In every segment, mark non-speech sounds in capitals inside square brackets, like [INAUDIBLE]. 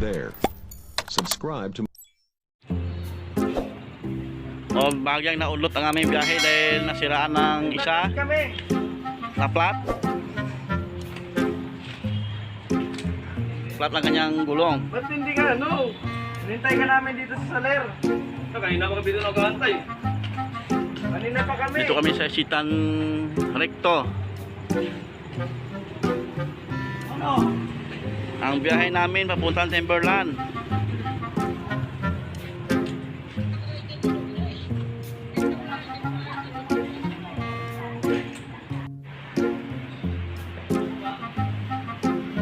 there. Subscribe to O bagyang naulot ang aming biyahe dahil nasiraan ng isa na flat. Flat lang kanyang gulong. Ba't hindi ka ano? Hinintay ka namin dito sa Saler. Kanina pa kami dito nagkakantay. Kanina pa kami. Dito kami sa Sitan Recto. Ano? Ang biyahe namin papuntang Timberland.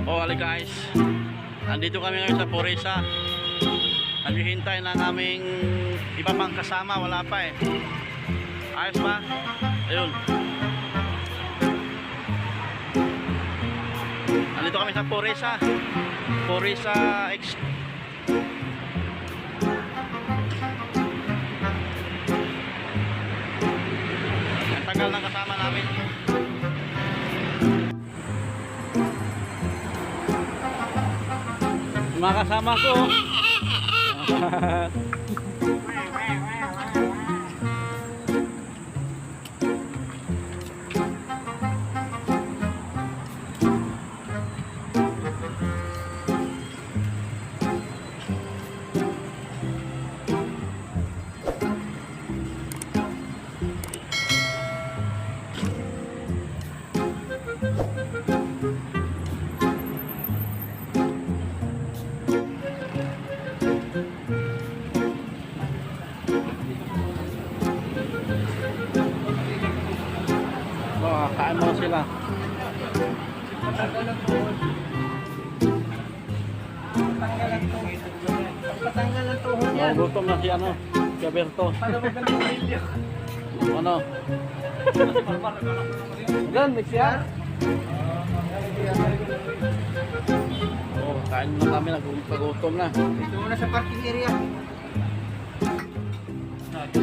Oh, ali guys. Andito kami ngayon sa Purisa. Naghihintay ng aming iba pang kasama, wala pa eh. Ayos ba? Ayun. Andito kami sa Purisa. Purisa X Ang tagal ng kasama namin. Mga kasama ko. [LAUGHS] si ano, si Alberto. Ano? Gan, mix yan. Oh, kain na kami, nagpagutom na. Dito muna sa parking area. So,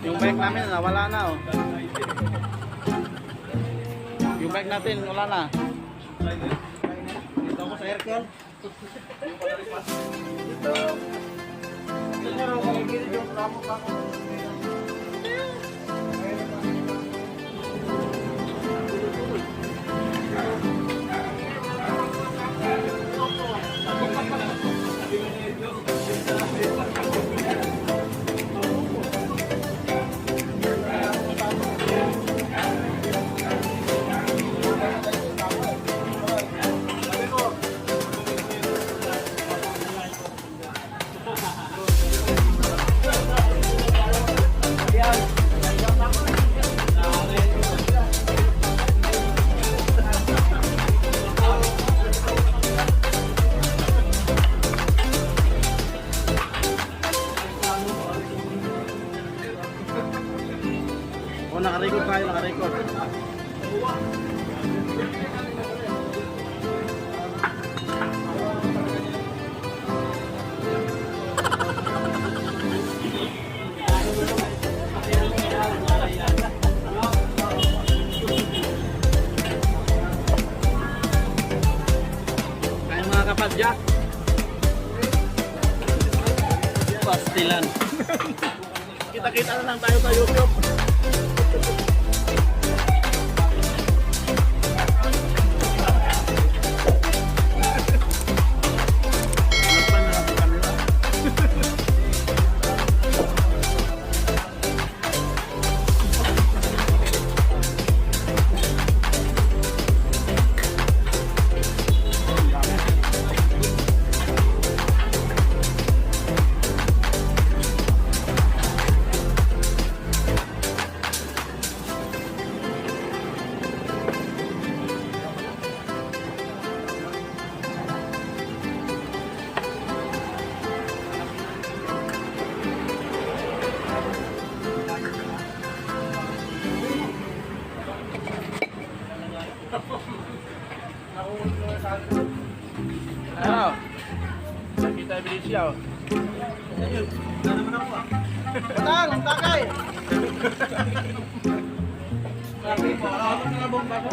Yung bike namin nawala na oh. Yung bike natin wala na. Dito ako sa aircon. Dito. Dito raw makikita yung Batang, ang po, alam mo na bong bago.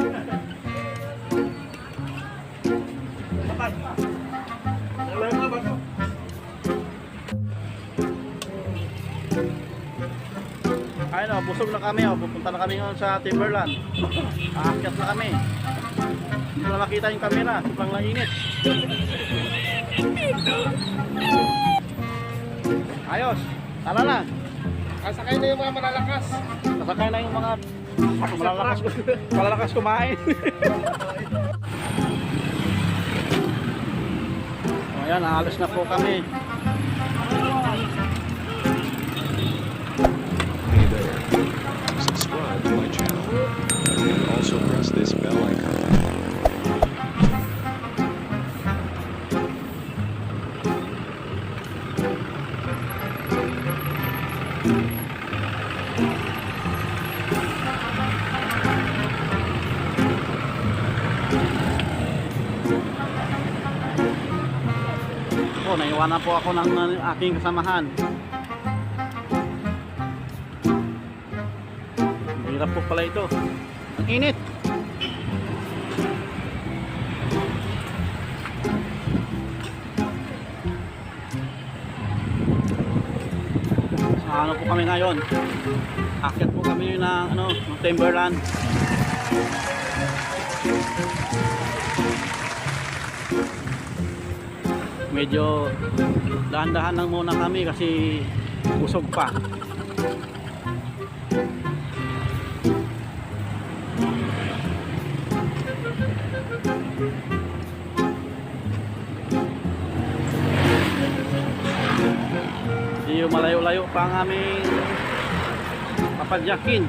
Bakit? Ito? Ayun o, busog na kami o. Pupunta na kami ngayon sa Timberland. Aakyat na kami. Hindi ko na makita yung camera. Sobrang nainit. Ayos. Tara na. Kasakay na yung mga malalakas. Nasakay na yung mga malalakas, [LAUGHS] malalakas kumain. o, [LAUGHS] Ayan, aalis na po kami. Hey there. Subscribe to my channel. And also press this bell icon. Po, naiwanan po ako ng uh, aking kasamahan. Hirap po pala ito. Ang init. Sa ano po kami ngayon? Akit po kami ng ano, ng Timberland. Medyo dahan-dahan lang muna kami kasi busog pa. Hindi malayo-layo pa ang aming papadyakin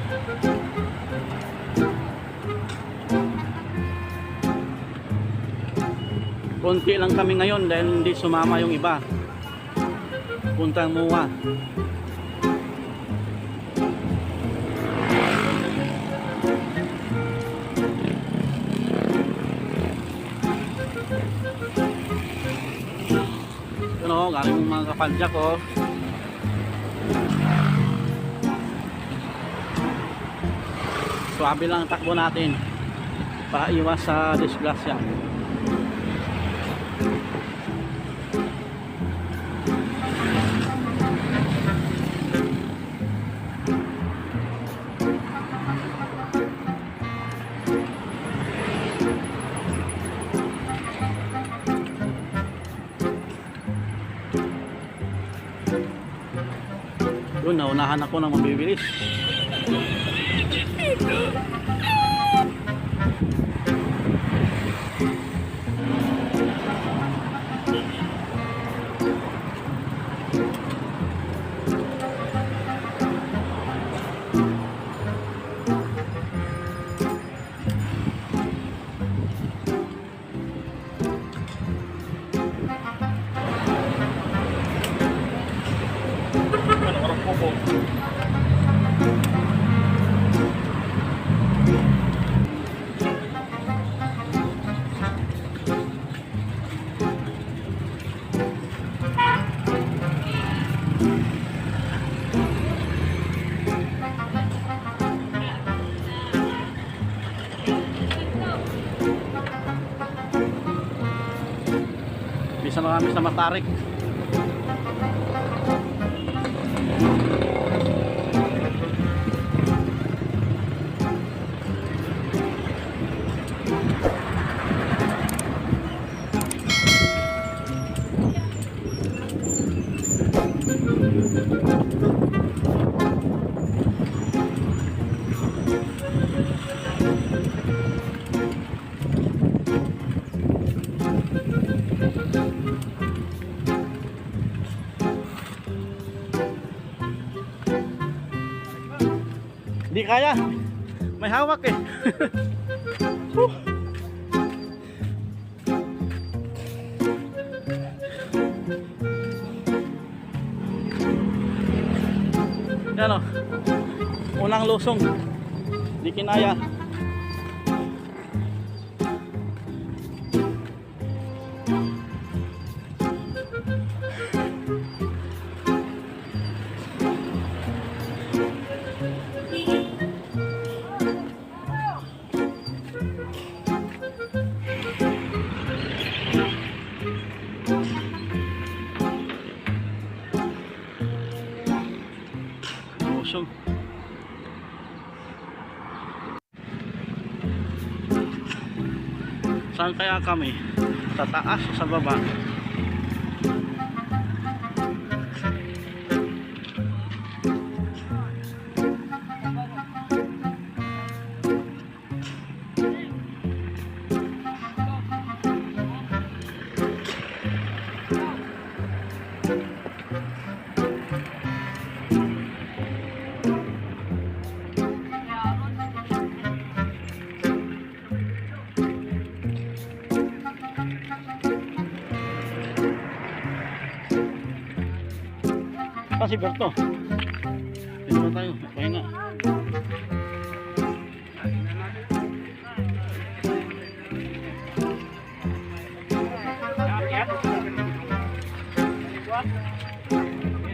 konti lang kami ngayon dahil hindi sumama yung iba. Puntang muwa. Yun o galing yung mga kapadyak o swabe lang ang takbo natin. Para iwas sa disgrasya Yun, naunahan ako ng mabibilis. Bisa na kami sa Matarik. Kaya. May hawak eh. Yan o. Unang lusong. Di kinaya. Saan kaya kami? Sa taas o sa baba? Si Berto. Dito na tayo. Pahinga.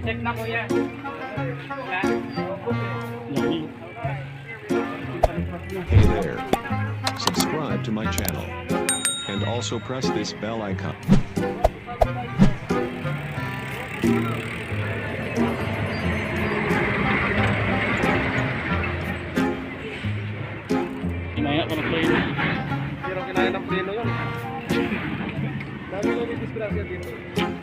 Check na kuya. Hey there. Subscribe to my channel. And also press this bell icon. Dami ko yung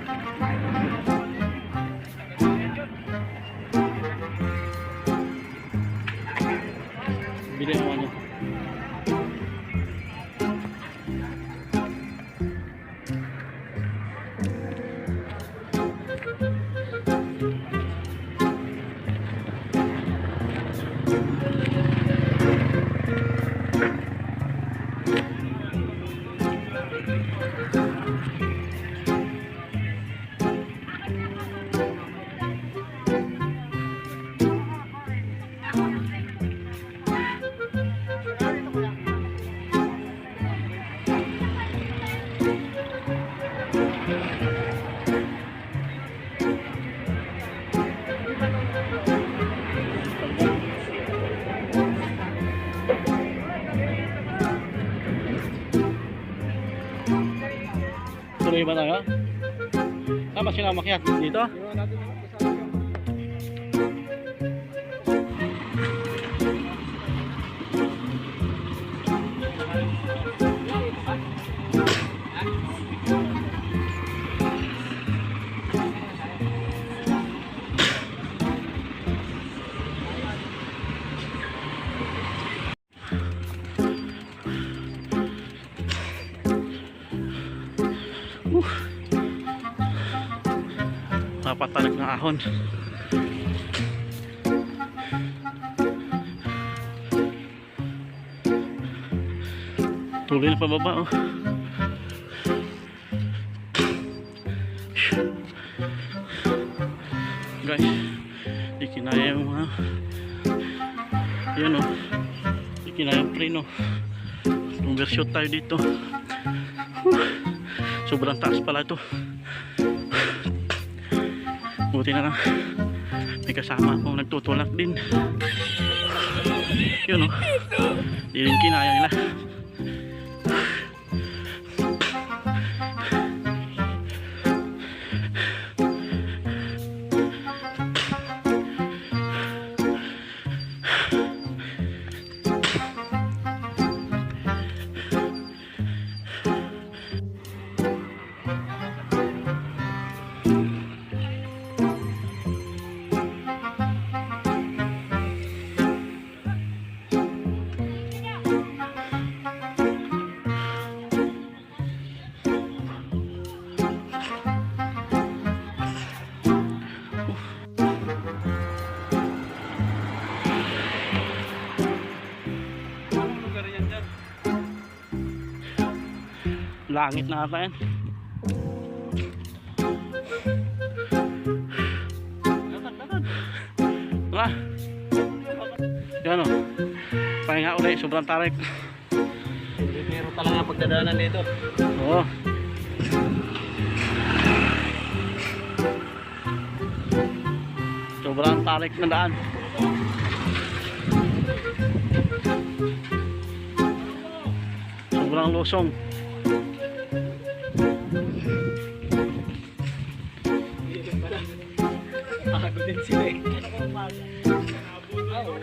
Tuloy ba tayo? Tama siya makiat dito? Napatalag ng ahon. Tuloy na pababa oh. Guys, di kinaya yung mga yun oh. Di kinaya yung preno. Conversion tayo dito. Sobrang taas pala ito. Buti na lang. May kasama akong nagtutulak din. Yun o. Di rin kinaya nila. Langit na ata yan. Tara. Yan o. Pahinga ulit. Sobrang tarik. Pero talaga pagdadaanan dito. Oo. Sobrang tarik na daan. Sobrang lusong.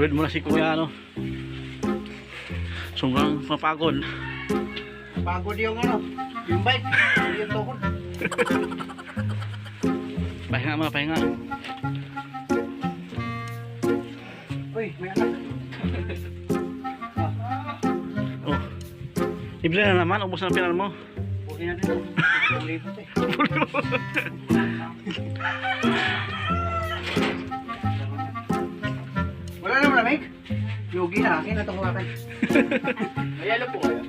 Katulad mo na si Kuya ano. Sobrang mapagod. Pagod yung ano, yung bike, yung tukod. [LAUGHS] Pahinga mga pahinga. Uy, may anak. Oh. Libre na naman, ubos na pinal mo. Bukin natin. Ang libot eh. Yogi na akin, itong akin. Mayalo po kayo.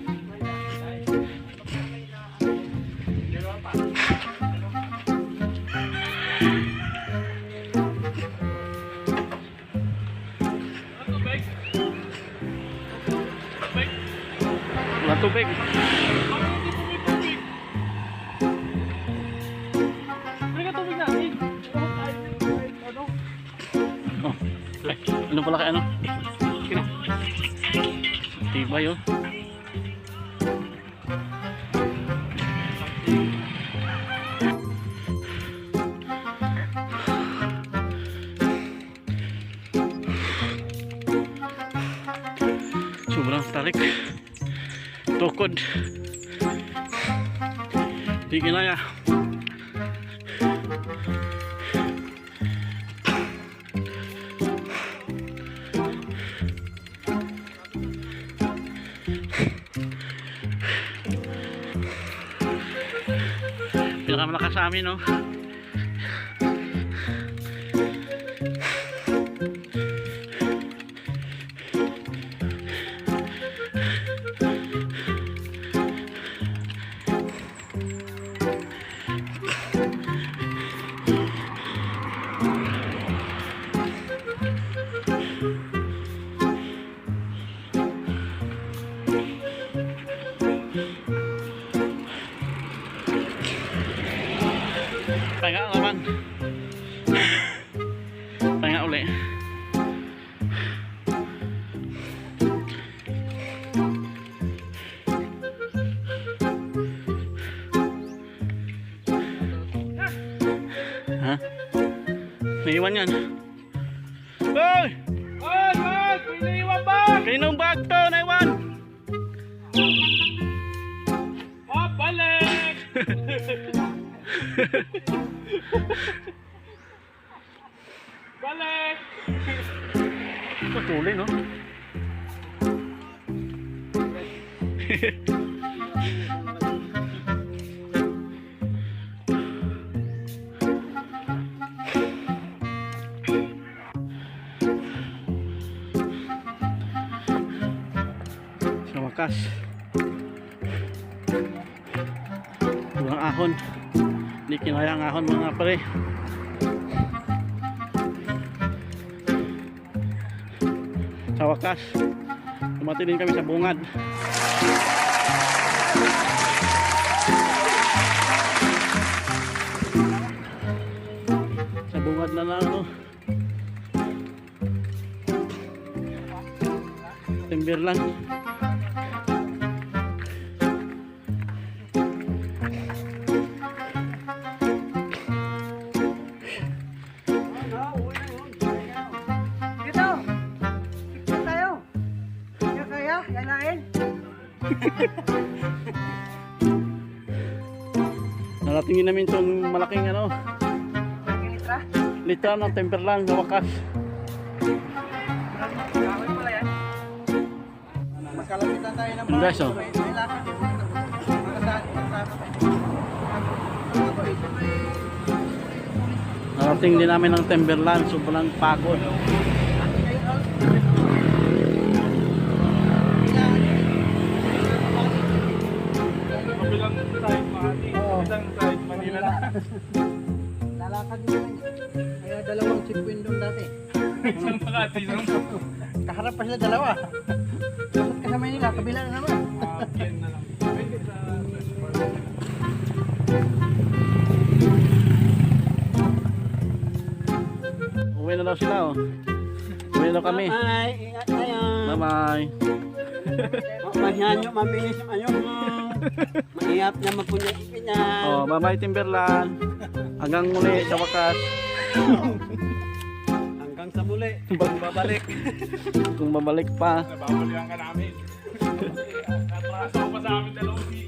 Wala tubig. Oh. Ay, ano pala kay ano? Tibay oh. Sobrang tarik. Tukod. Di kinaya. Pinakamalakas sa amin, no? Naiwan yan. Hoy! Ay, ay! Piniwan ba? Kaninong bag to? Naiwan! Ah, balik! balik! Patuloy, no? Sa [LAUGHS] wakas. Walang ahon. Hindi kinaya ang ahon mga pare. Sa wakas, tumati din kami sa bungad. Sa bungad na lang, ano. Timberland. Dito! [LAUGHS] Naratingin namin itong malaking ano, Pagkilitra? litra ng Timberland sa wakas. Magkalapitan tayo ng Ano guys, oh? Narating din namin ng Timberland, sobrang pagod. Isang na. Kaya dalawang checkpoint doon dati. [LAUGHS] Kaharap pa sila dalawa. Dapat kasama nila, kabila na naman. Uwi na daw sila oh. Uwi na daw kami. Bye, ingat tayo. Bye-bye. Mahyan nyo, maminis yung [LAUGHS] ano. Mahirap na magpunyag ipinag. Oh, bye-bye Timberland. Hanggang muli sa wakas. Hanggang sa muli. Babalik. Kung babalik pa. Babalikan ka namin. Natraso pa sa amin dalawang dito.